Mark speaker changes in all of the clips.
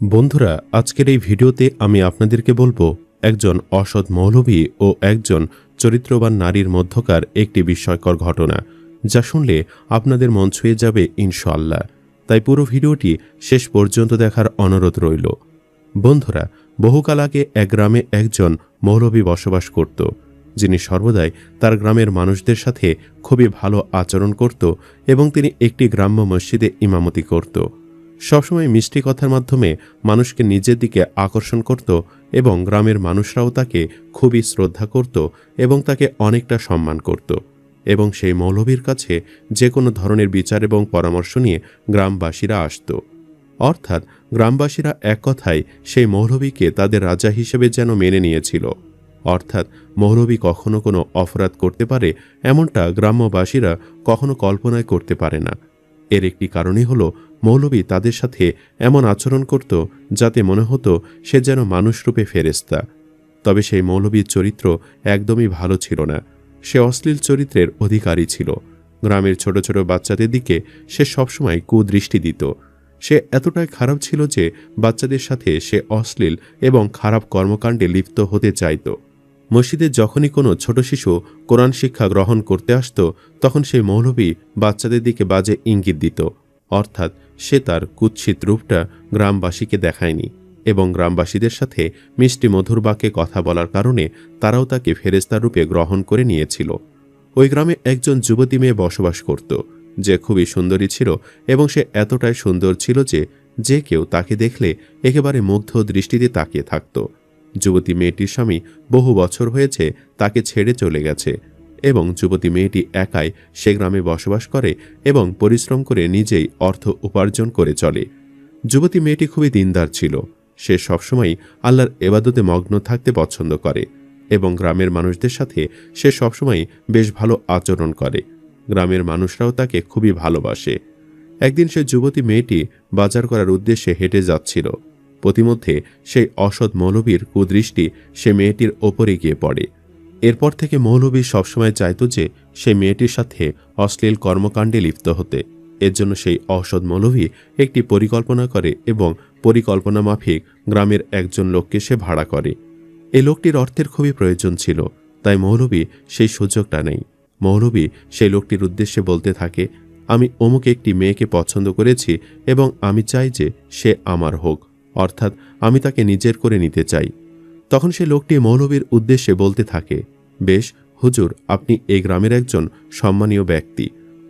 Speaker 1: বন্ধুরা, আজকের এই ভিডিওতে আমি আপনাদেরকে বলব, একজন অসৎ মৌলভী ও একজন চরিত্রবান নারীর মধ্যকার একটি বিস্ময়কর ঘটনা, যা শুনলে আপনাদের মন ছুঁয়ে যাবে ইনশাআল্লাহ। তাই পুরো ভিডিওটি শেষ পর্যন্ত দেখার অনুরোধ রইল। বন্ধুরা, বহুকাল আগে এক গ্রামে একজন মৌলভী বসবাস করত, যিনি সর্বদাই তার গ্রামের মানুষদের সাথে খুবই ভালো আচরণ করত এবং তিনি একটি গ্রাম্য মসজিদে ইমামতি করত। সবসময় মিষ্টি কথার মাধ্যমে মানুষকে নিজের দিকে আকর্ষণ করত এবং গ্রামের মানুষরাও তাকে খুবই শ্রদ্ধা করত এবং তাকে অনেকটা সম্মান করত। এবং সেই মৌলভীর কাছে যে কোনো ধরনের বিচার এবং পরামর্শ নিয়ে গ্রামবাসীরা আসত। অর্থাৎ গ্রামবাসীরা এক কথায় সেই মৌলভীকে তাদের রাজা হিসেবে যেন মেনে নিয়েছিল। অর্থাৎ মৌলভী কখনো কোনো অপরাধ করতে পারে, এমনটা গ্রাম্যবাসীরা কখনো কল্পনায় করতে পারে না। এর একটি কারণই হলো মৌলভী তাদের সাথে এমন আচরণ করত যাতে মনে হতো সে যেন মানুষরূপে ফেরেস্তা তবে সেই মৌলভীর চরিত্র একদমই ভালো ছিল না। সে অশ্লীল চরিত্রের অধিকারী ছিল। গ্রামের ছোট ছোট বাচ্চাদের দিকে সে সবসময় কুদৃষ্টি দিত। সে এতটাই খারাপ ছিল যে বাচ্চাদের সাথে সে অশ্লীল এবং খারাপ কর্মকাণ্ডে লিপ্ত হতে চাইত। মসজিদে যখনই কোনো ছোট শিশু কোরআন শিক্ষা গ্রহণ করতে আসত, তখন সেই মৌলভী বাচ্চাদের দিকে বাজে ইঙ্গিত দিত। অর্থাৎ সে তার কুৎসিত রূপটা গ্রামবাসীকে দেখায়নি এবং গ্রামবাসীদের সাথে মিষ্টি মধুর বাক্যে কথা বলার কারণে তারাও তাকে ফেরেস্তার রূপে গ্রহণ করে নিয়েছিল। ওই গ্রামে একজন যুবতী মেয়ে বসবাস করত, যে খুবই সুন্দরী ছিল এবং সে এতটাই সুন্দর ছিল যে যে কেউ তাকে দেখলে একেবারে মুগ্ধ দৃষ্টিতে তাকিয়ে থাকত। যুবতী মেয়েটির স্বামী বহু বছর হয়েছে, তাকে ছেড়ে চলে গেছে এবং যুবতী মেয়েটি একাই সে গ্রামে বসবাস করে এবং পরিশ্রম করে নিজেই অর্থ উপার্জন করে চলে। যুবতী মেয়েটি খুবই দিনদার ছিল। সে সবসময় আল্লাহর এবাদতে মগ্ন থাকতে পছন্দ করে এবং গ্রামের মানুষদের সাথে সে সবসময় বেশ ভালো আচরণ করে। গ্রামের মানুষরাও তাকে খুবই ভালোবাসে। একদিন সে যুবতী মেয়েটি বাজার করার উদ্দেশ্যে হেঁটে যাচ্ছিল। প্রতিমধ্যে সেই অসৎ মৌলবীর কুদৃষ্টি সে মেয়েটির ওপরে গিয়ে পড়ে। এরপর থেকে মৌলবী সবসময় চাইত যে সেই মেয়েটির সাথে অশ্লীল কর্মকাণ্ডে লিপ্ত হতে। এর জন্য সেই অসৎ মৌলভী একটি পরিকল্পনা করে এবং পরিকল্পনা মাফিক গ্রামের একজন লোককে সে ভাড়া করে। এই লোকটির অর্থের খুবই প্রয়োজন ছিল, তাই মৌলবী সেই সুযোগটা নেই। মৌলবী সেই লোকটির উদ্দেশ্যে বলতে থাকে, আমি অমুক একটি মেয়েকে পছন্দ করেছি এবং আমি চাই যে সে আমার হোক। অর্থাৎ আমি তাকে নিজের করে নিতে চাই। তখন সে লোকটি মৌলবীর উদ্দেশ্যে বলতে থাকে, বেশ, হুজুর, আপনি এই গ্রামের একজন সম্মানীয় ব্যক্তি।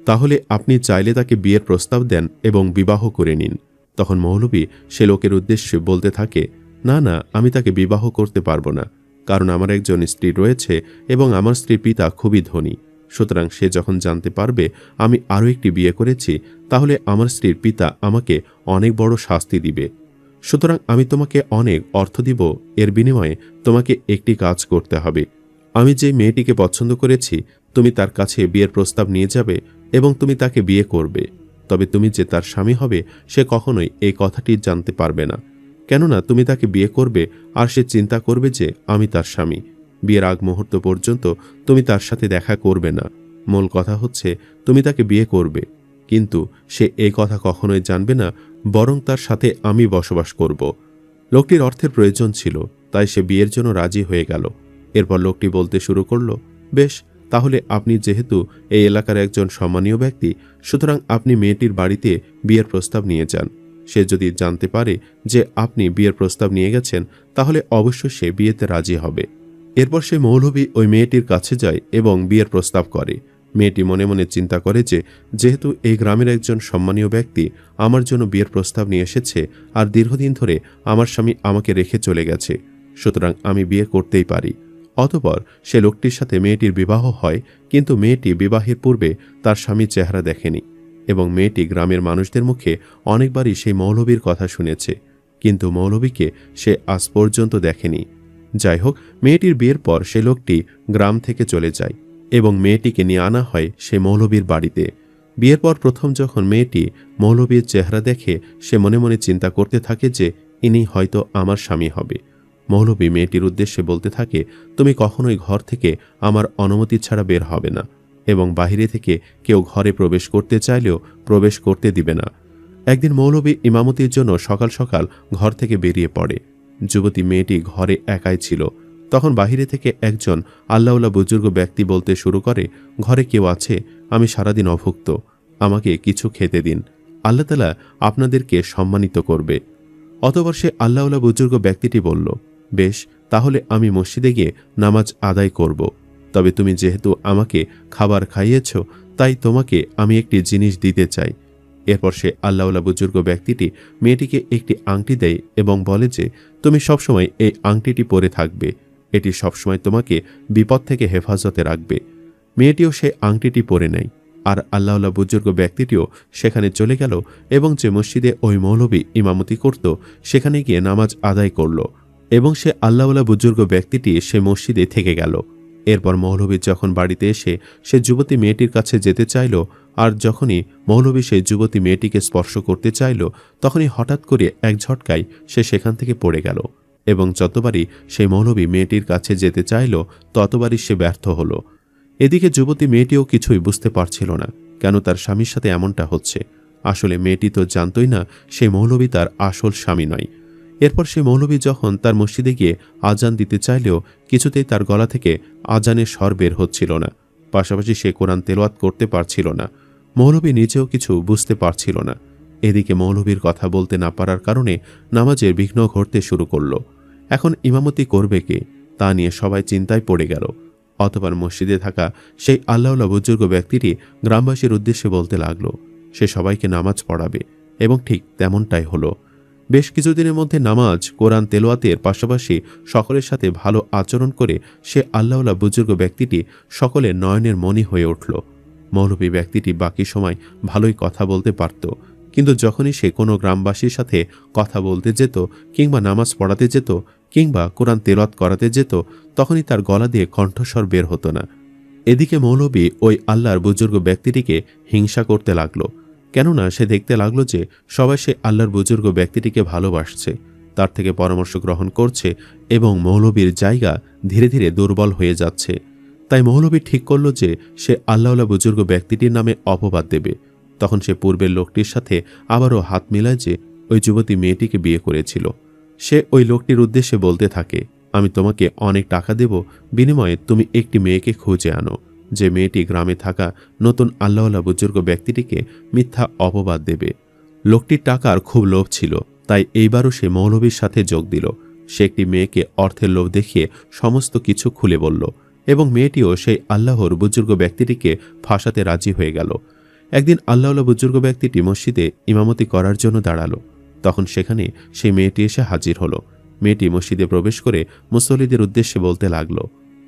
Speaker 1: তাহলে আপনি চাইলে তাকে বিয়ের প্রস্তাব দেন এবং বিবাহ করে নিন। তখন মৌলবী সে লোকের উদ্দেশ্যে বলতে থাকে, না না, আমি তাকে বিবাহ করতে পারব না, কারণ আমার একজন স্ত্রী রয়েছে এবং আমার স্ত্রীর পিতা খুবই ধনী। সুতরাং সে যখন জানতে পারবে আমি আরও একটি বিয়ে করেছি, তাহলে আমার স্ত্রীর পিতা আমাকে অনেক বড় শাস্তি দিবে। সুতরাং আমি তোমাকে অনেক অর্থ দিব, এর বিনিময়ে তোমাকে একটি কাজ করতে হবে। আমি যে মেয়েটিকে পছন্দ করেছি, তুমি তার কাছে বিয়ের প্রস্তাব নিয়ে যাবে এবং তুমি তাকে বিয়ে করবে। তবে তুমি যে তার স্বামী হবে, সে কখনোই এই কথাটি জানতে পারবে না। কেননা তুমি তাকে বিয়ে করবে আর সে চিন্তা করবে যে আমি তার স্বামী। বিয়ের আগ মুহূর্ত পর্যন্ত তুমি তার সাথে দেখা করবে না। মূল কথা হচ্ছে, তুমি তাকে বিয়ে করবে। কিন্তু সে এই কথা কখনোই জানবে না, বরং তার সাথে আমি বসবাস করব। লোকটির অর্থের প্রয়োজন ছিল, তাই সে বিয়ের জন্য রাজি হয়ে গেল। এরপর লোকটি বলতে শুরু করল, বেশ, তাহলে আপনি যেহেতু এই এলাকার একজন সম্মানীয় ব্যক্তি, সুতরাং আপনি মেয়েটির বাড়িতে বিয়ের প্রস্তাব নিয়ে যান। সে যদি জানতে পারে যে আপনি বিয়ের প্রস্তাব নিয়ে গেছেন, তাহলে অবশ্যই সে বিয়েতে রাজি হবে। এরপর সে মৌলভী ওই মেয়েটির কাছে যায় এবং বিয়ের প্রস্তাব করে। মেয়েটি মনে মনে চিন্তা করে যে, যেহেতু এই গ্রামের একজন সম্মানীয় ব্যক্তি আমার জন্য বিয়ের প্রস্তাব নিয়ে এসেছে আর দীর্ঘদিন ধরে আমার স্বামী আমাকে রেখে চলে গেছে, সুতরাং আমি বিয়ে করতেই পারি। অতপর সে লোকটির সাথে মেয়েটির বিবাহ হয়, কিন্তু মেয়েটি বিবাহের পূর্বে তার স্বামীর চেহারা দেখেনি এবং মেয়েটি গ্রামের মানুষদের মুখে অনেকবারই সেই মৌলবীর কথা শুনেছে, কিন্তু মৌলবীকে সে আজ পর্যন্ত দেখেনি। যাই হোক, মেয়েটির বিয়ের পর সে লোকটি গ্রাম থেকে চলে যায়। এবং মেয়েটিকে নিয়ে আনা হয় সে মৌলবীর বাড়িতে। বিয়ের পর প্রথম যখন মেয়েটি মৌলবীর চেহারা দেখে, সে মনে মনে চিন্তা করতে থাকে যে, ইনি হয়তো আমার স্বামী হবে। মৌলবী মেয়েটির উদ্দেশ্যে বলতে থাকে, তুমি কখনোই ঘর থেকে আমার অনুমতি ছাড়া বের হবে না এবং বাহিরে থেকে কেউ ঘরে প্রবেশ করতে চাইলেও প্রবেশ করতে দিবে না। একদিন মৌলবী ইমামতির জন্য সকাল সকাল ঘর থেকে বেরিয়ে পড়ে। যুবতী মেয়েটি ঘরে একাই ছিল। তখন বাহিরে থেকে একজন আল্লাউল্লাহ বুজুর্গ ব্যক্তি বলতে শুরু করে, ঘরে কেউ আছে? আমি সারাদিন অভুক্ত। আমাকে কিছু খেতে দিন। আল্লাহ তালা আপনাদেরকে সম্মানিত করবে। অতবার সে আল্লাউল্লাহ বুজুর্গ ব্যক্তিটি বলল, বেশ, তাহলে আমি মসজিদে গিয়ে নামাজ আদায় করব। তবে তুমি যেহেতু আমাকে খাবার খাইয়েছ, তাই তোমাকে আমি একটি জিনিস দিতে চাই। এরপর সে আল্লাউল্লাহ বুজুর্গ ব্যক্তিটি মেয়েটিকে একটি আংটি দেয় এবং বলে যে, তুমি সবসময় এই আংটিটি পরে থাকবে। এটি সবসময় তোমাকে বিপদ থেকে হেফাজতে রাখবে। মেয়েটিও সেই আংটিটি পরে নেয়, আর আল্লাহল্লাহ বুজুর্গ ব্যক্তিটিও সেখানে চলে গেল এবং যে মসজিদে ওই মৌলবী ইমামতি করত, সেখানে গিয়ে নামাজ আদায় করল এবং সে আল্লাহওয়ালা বুজুর্গ ব্যক্তিটি সে মসজিদে থেকে গেল। এরপর মৌলবী যখন বাড়িতে এসে সে যুবতী মেয়েটির কাছে যেতে চাইল, আর যখনই মৌলবী সেই যুবতী মেয়েটিকে স্পর্শ করতে চাইল, তখনই হঠাৎ করে এক ঝটকায় সে সেখান থেকে পড়ে গেল। এবং যতবারই সেই মৌলবী মেয়েটির কাছে যেতে চাইল, ততবারই সে ব্যর্থ হল। এদিকে যুবতী মেয়েটিও কিছুই বুঝতে পারছিল না, কেন তার স্বামীর সাথে এমনটা হচ্ছে। আসলে মেয়েটি তো জানতই না সেই মৌলবী তার আসল স্বামী নয়। এরপর সেই মৌলবী যখন তার মসজিদে গিয়ে আজান দিতে চাইলেও কিছুতেই তার গলা থেকে আজানের স্বর বের হচ্ছিল না। পাশাপাশি সে কোরআন তেলোয়াত করতে পারছিল না। মৌলবী নিজেও কিছু বুঝতে পারছিল না। এদিকে মৌলবীর কথা বলতে না পারার কারণে নামাজের বিঘ্ন ঘটতে শুরু করল। এখন ইমামতি করবে কে তা নিয়ে সবাই চিন্তায় পড়ে গেল। অতবার মসজিদে থাকা সেই আল্লাহল্লাহ বুজুর্গ ব্যক্তিটি গ্রামবাসীর উদ্দেশ্যে বলতে লাগল, সে সবাইকে নামাজ পড়াবে এবং ঠিক তেমনটাই হলো। বেশ কিছুদিনের মধ্যে নামাজ, কোরআন, তেলোয়াতের পাশাপাশি সকলের সাথে ভালো আচরণ করে সে আল্লাহলা বুজুর্গ ব্যক্তিটি সকলের নয়নের মনি হয়ে উঠল। মৌলবী ব্যক্তিটি বাকি সময় ভালোই কথা বলতে পারত, কিন্তু যখনই সে কোনো গ্রামবাসীর সাথে কথা বলতে যেত কিংবা নামাজ পড়াতে যেত কিংবা কোরআন তেলত করাতে যেত, তখনই তার গলা দিয়ে কণ্ঠস্বর বের হতো না। এদিকে মৌলবী ওই আল্লাহর বুজুর্গ ব্যক্তিটিকে হিংসা করতে লাগল, কেননা সে দেখতে লাগল যে সবাই সে আল্লাহর বুজুর্গ ব্যক্তিটিকে ভালোবাসছে। তার থেকে পরামর্শ গ্রহণ করছে এবং মৌলবীর জায়গা ধীরে ধীরে দুর্বল হয়ে যাচ্ছে। তাই মৌলবী ঠিক করল যে সে আল্লাহলা বুজুর্গ ব্যক্তিটির নামে অপবাদ দেবে। তখন সে পূর্বের লোকটির সাথে আবারও হাত মিলায় যে ওই যুবতী মেয়েটিকে বিয়ে করেছিল। সে ওই লোকটির উদ্দেশ্যে বলতে থাকে, আমি তোমাকে অনেক টাকা দেব, বিনিময়ে তুমি একটি মেয়েকে খুঁজে আনো। যে মেয়েটি গ্রামে থাকা নতুন আল্লাহলা বুজুর্গ ব্যক্তিটিকে মিথ্যা অপবাদ দেবে। লোকটির টাকার খুব লোভ ছিল, তাই এইবারও সে মৌলভীর সাথে যোগ দিল। সে একটি মেয়েকে অর্থের লোভ দেখিয়ে সমস্ত কিছু খুলে বলল এবং মেয়েটিও সেই আল্লাহর বুজুর্গ ব্যক্তিটিকে ফাঁসাতে রাজি হয়ে গেল। একদিন আল্লাহলা বুজুর্গ ব্যক্তিটি মসজিদে ইমামতি করার জন্য দাঁড়াল। তখন সেখানে সেই মেয়েটি এসে হাজির হলো। মেয়েটি মসজিদে প্রবেশ করে মুসল্লিদের উদ্দেশ্যে বলতে লাগল,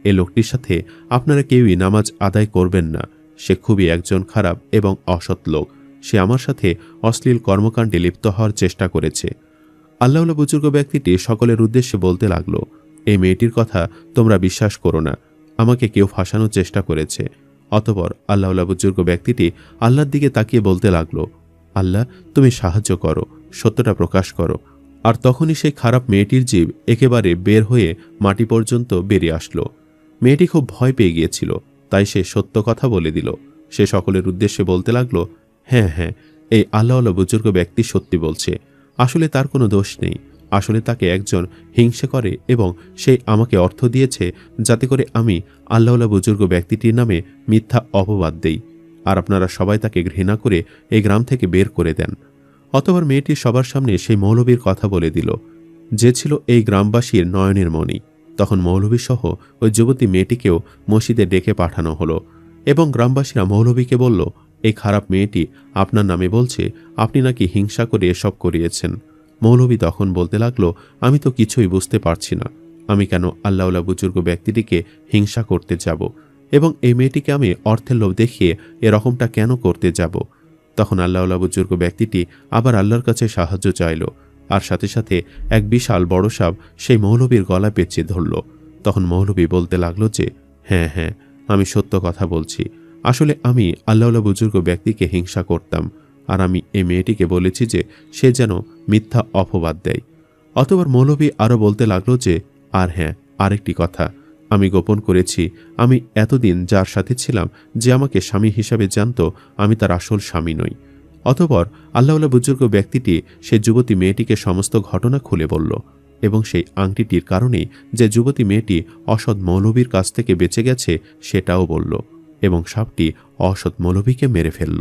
Speaker 1: এ লোকটির সাথে আপনারা কেউই নামাজ আদায় করবেন না। সে খুবই একজন খারাপ এবং অসৎ লোক। সে আমার সাথে অশ্লীল কর্মকাণ্ডে লিপ্ত হওয়ার চেষ্টা করেছে। আল্লাহলা বুজুর্গ ব্যক্তিটি সকলের উদ্দেশ্যে বলতে লাগল, এই মেয়েটির কথা তোমরা বিশ্বাস করো না। আমাকে কেউ ফাঁসানোর চেষ্টা করেছে। অতপর আল্লাহলা বুজুর্গ ব্যক্তিটি আল্লাহর দিকে তাকিয়ে বলতে লাগল, আল্লাহ, তুমি সাহায্য করো। সত্যটা প্রকাশ করো। আর তখনই সেই খারাপ মেয়েটির জীব একেবারে বের হয়ে মাটি পর্যন্ত বেরিয়ে আসলো। মেয়েটি খুব ভয় পেয়ে গিয়েছিল, তাই সে সত্য কথা বলে দিল। সে সকলের উদ্দেশ্যে বলতে লাগল হ্যাঁ হ্যাঁ এই আল্লাহ বুজুর্গ ব্যক্তি সত্যি বলছে। আসলে তার কোনো দোষ নেই। আসলে তাকে একজন হিংসে করে এবং সে আমাকে অর্থ দিয়েছে যাতে করে আমি আল্লাহলা বুজুর্গ ব্যক্তিটির নামে মিথ্যা অপবাদ দেই। আর আপনারা সবাই তাকে ঘৃণা করে এই গ্রাম থেকে বের করে দেন। অতবার মেয়েটি সবার সামনে সেই মৌলবীর কথা বলে দিল, যে ছিল এই গ্রামবাসীর নয়নের মণি। তখন মৌলবীসহ ওই যুবতী মেয়েটিকেও মসজিদে ডেকে পাঠানো হলো এবং গ্রামবাসীরা মৌলবীকে বলল, এই খারাপ মেয়েটি আপনার নামে বলছে, আপনি নাকি হিংসা করে এসব করিয়েছেন। মৌলবী তখন বলতে লাগল, আমি তো কিছুই বুঝতে পারছি না। আমি কেন আল্লাউলা বুজুর্গ ব্যক্তিটিকে হিংসা করতে যাব এবং এই মেয়েটিকে আমি অর্থের লোভ দেখিয়ে এরকমটা কেন করতে যাব? তখন আল্লাউলা বুজুর্গ ব্যক্তিটি আবার আল্লাহর কাছে সাহায্য চাইল। আর সাথে সাথে এক বিশাল বড় সাপ সেই মৌলবীর গলা পেঁচিয়ে ধরল। তখন মৌলবী বলতে লাগল যে হ্যাঁ হ্যাঁ আমি সত্য কথা বলছি। আসলে আমি আল্লাহলা বুজুর্গ ব্যক্তিকে হিংসা করতাম। আর আমি এই মেয়েটিকে বলেছি যে, সে যেন মিথ্যা অপবাদ দেয়। অতবার মৌলবী আরও বলতে লাগল যে, আর হ্যাঁ আরেকটি কথা। আমি গোপন করেছি। আমি এতদিন যার সাথে ছিলাম যে আমাকে স্বামী হিসাবে জানত, আমি তার আসল স্বামী নই। অতপর আল্লাহওয়ালা বুজুর্গ ব্যক্তিটি সে যুবতী মেয়েটিকে সমস্ত ঘটনা খুলে বলল এবং সেই আংটিটির কারণেই যে যুবতী মেয়েটি অসৎ মৌলবীর কাছ থেকে বেঁচে গেছে, সেটাও বলল এবং সাপটি অসৎ মৌলবীকে মেরে ফেলল।